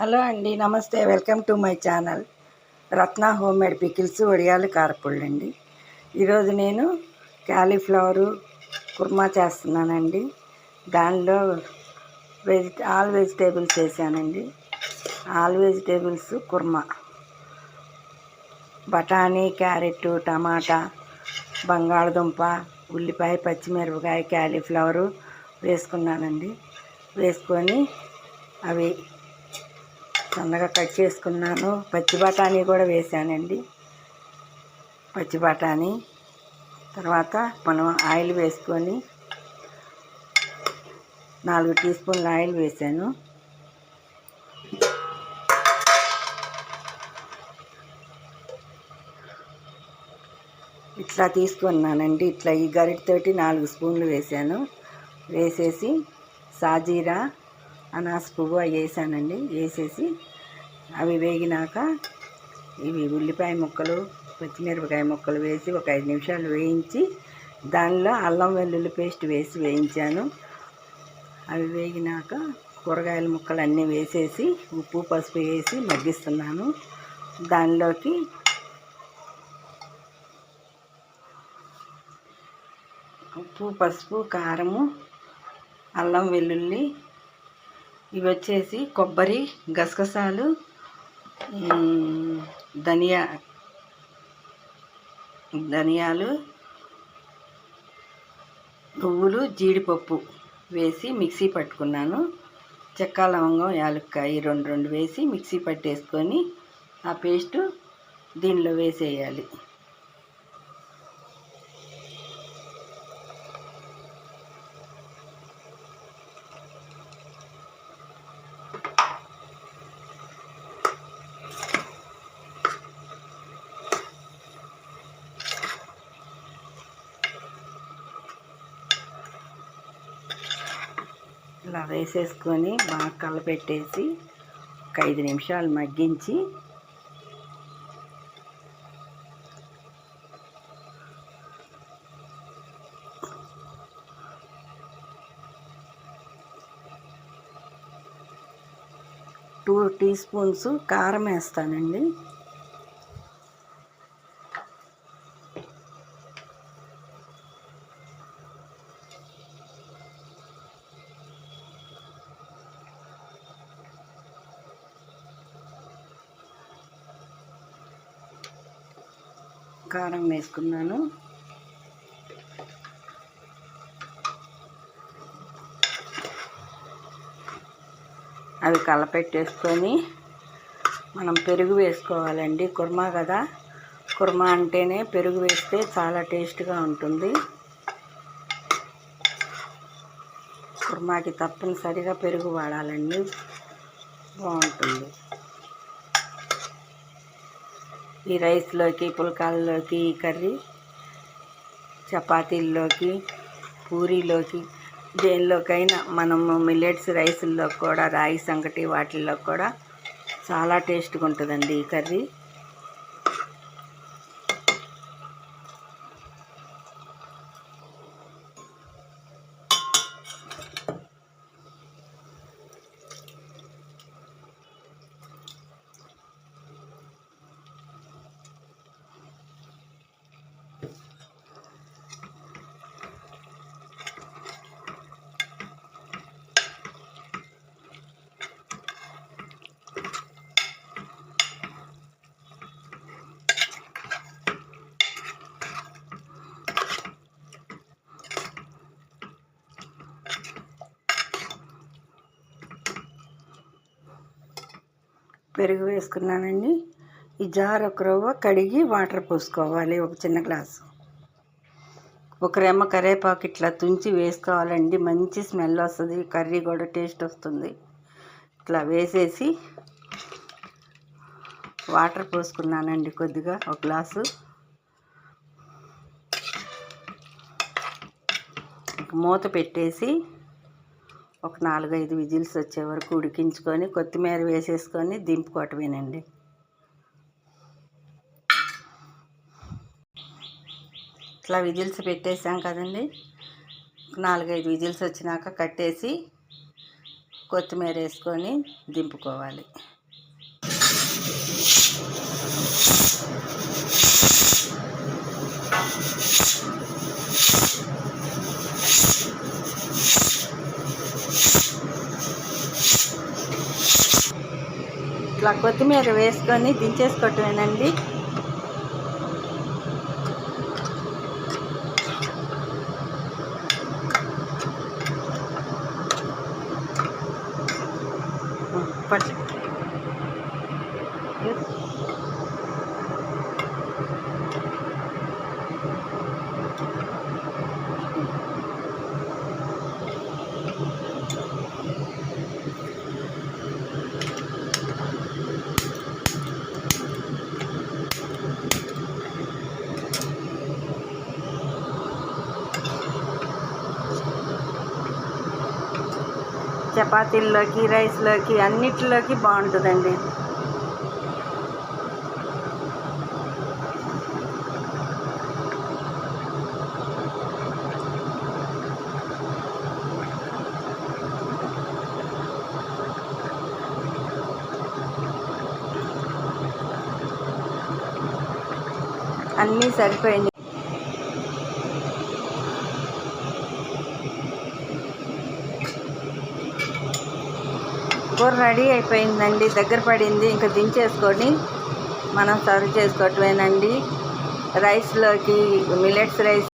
Hello అండి నమస్తే. Welcome to my channel. Ratna home made pickles ఒడియాలు కారపుళ్ళు అండి. ఈరోజు నేను క్యాలీఫ్లవరు కుర్మా చేస్తున్నానండి. దానిలో వెజి ఆల్ వెజిటేబుల్స్ వేసానండి. All vegetables korma. బఠానీ క్యారెట్ టమాటా బంగాళదుంప ఉల్లిపాయ పచ్చిమిరపకాయ క్యాలీఫ్లవరు వేసుకున్నానండి. వేసుకొని అవి సన్నగా కట్ చేసుకున్నాను. పచ్చి బఠానీ కూడా వేసానండి. పచ్చి బఠానీ. తర్వాత మనం ఆయిల్ వేసుకొని నాలుగు టీ స్పూన్ల ఆయిల్ వేసాను. ఇట్లా తీసుకున్నానండి. ఇట్లా ఈ గరిటతోటి నాలుగు స్పూన్లు వేసాను. వేసేసి సాజీరా అనాస్ పువ్వు వేసానండి. వేసేసి అవి వేగినాక ఇవి ఉల్లిపాయ ముక్కలు పచ్చిమిరపకాయ ముక్కలు వేసి ఒక ఐదు నిమిషాలు వేయించి దానిలో అల్లం వెల్లుల్లి పేస్ట్ వేసి వేయించాను. అవి వేగినాక కూరగాయల ముక్కలు అన్నీ వేసేసి ఉప్పు పసుపు వేసి మగ్గిస్తున్నాను. దానిలోకి ఉప్పు పసుపు కారము అల్లం వెల్లుల్లి ఇవి వచ్చేసి కొబ్బరి గసగసాలు ధనియా. ధనియాలు నువ్వులు జీడిపప్పు వేసి మిక్సీ పట్టుకున్నాను. చెక్క లవంగం యాలక్కాయ రెండు రెండు వేసి మిక్సీ పట్టేసుకొని ఆ పేస్టు దీనిలో వేసేయాలి. ఇలా వేసేసుకొని బాగా కలపెట్టేసి ఒక ఐదు నిమిషాలు మగ్గించి టూ టీ స్పూన్స్ కారం వేస్తానండి. కారం వేసుకున్నాను. అవి కలపెట్టేసుకొని మనం పెరుగు వేసుకోవాలండి. కుర్మా కదా? కుర్మా అంటేనే పెరుగు వేస్తే చాలా టేస్ట్గా ఉంటుంది. కుర్మాకి తప్పనిసరిగా పెరుగు వాడాలండి. బాగుంటుంది. ఈ రైస్లోకి పుల్కాల్లోకి ఈ కర్రీ చపాతీల్లోకి పూరీలోకి దేనిలోకైనా మనము మిల్లెట్స్ రైసుల్లో కూడా రాగి సంగటి వాటిల్లో కూడా చాలా టేస్ట్గా ఉంటుందండి ఈ కర్రీ. పెరుగు వేసుకున్నానండి. ఈ జార్ ఒక రవ్వ కడిగి వాటర్ పోసుకోవాలి ఒక చిన్న గ్లాసు. ఒక రెమ్మ కరివేపాకు ఇట్లా తుంచి వేసుకోవాలండి. మంచి స్మెల్ వస్తుంది కర్రీ కూడా టేస్ట్ వస్తుంది. ఇట్లా వేసేసి వాటర్ పోసుకున్నానండి కొద్దిగా ఒక గ్లాసు. మూత పెట్టేసి ఒక నాలుగైదు విజిల్స్ వచ్చే వరకు ఉడికించుకొని కొత్తిమీర వేసేసుకొని దింపుకోవటమేనండి. ఇట్లా విజిల్స్ పెట్టేసాం కదండి. నాలుగైదు విజిల్స్ వచ్చినాక కట్టేసి కొత్తిమీర వేసుకొని దింపుకోవాలి. ఇట్లా కొత్తిమీర వేసుకొని దించేసుకోవటమేనండి. పట్టు చపాతీల్లోకి రైస్లోకి అన్నిటిలోకి బాగుంటుందండి అన్నీ సరిపోయింది కూర రెడీ అయిపోయిందండి. దగ్గర పడింది. ఇంకా దించేసుకొని మనం సర్వ్ చేసుకోవటమేనండి. రైస్లోకి మిలెట్స్ రైస్